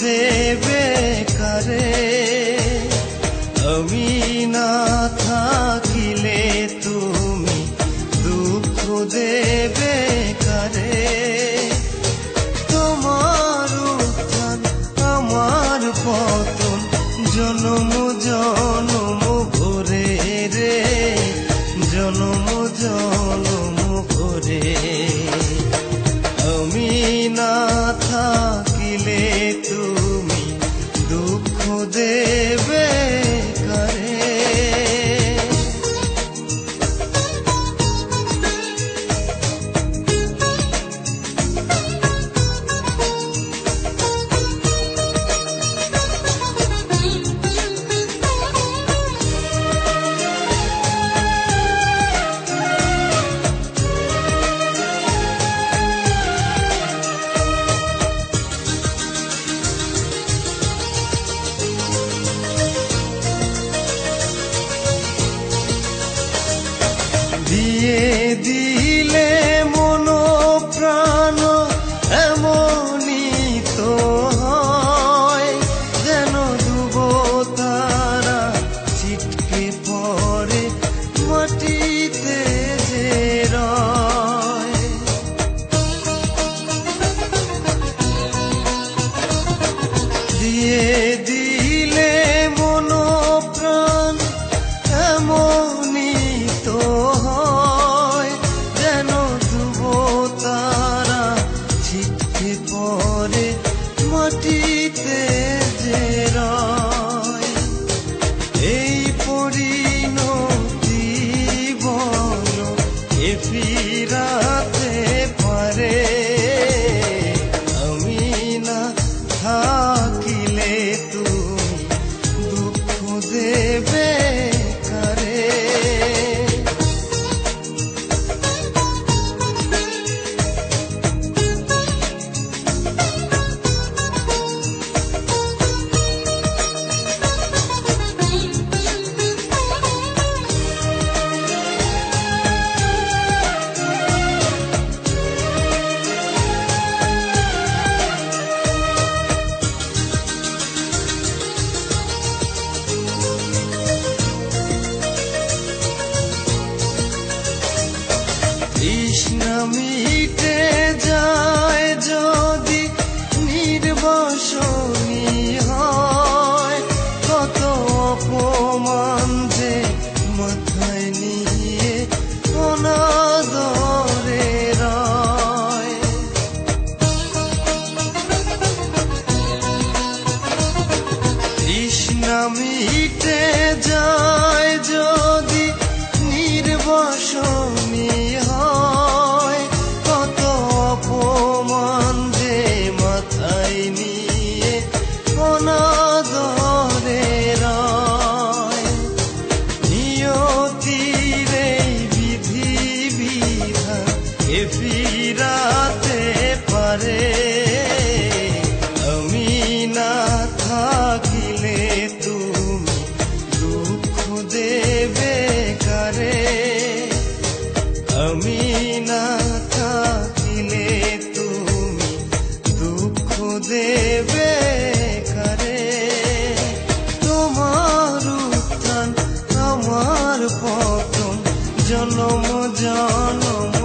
দেবে কারে আমি না থাকিলে তুমি দুঃখ দেবে কারে তোমার উত্থান, আমার পতন, জনম জন hediye পতন জনম জনম।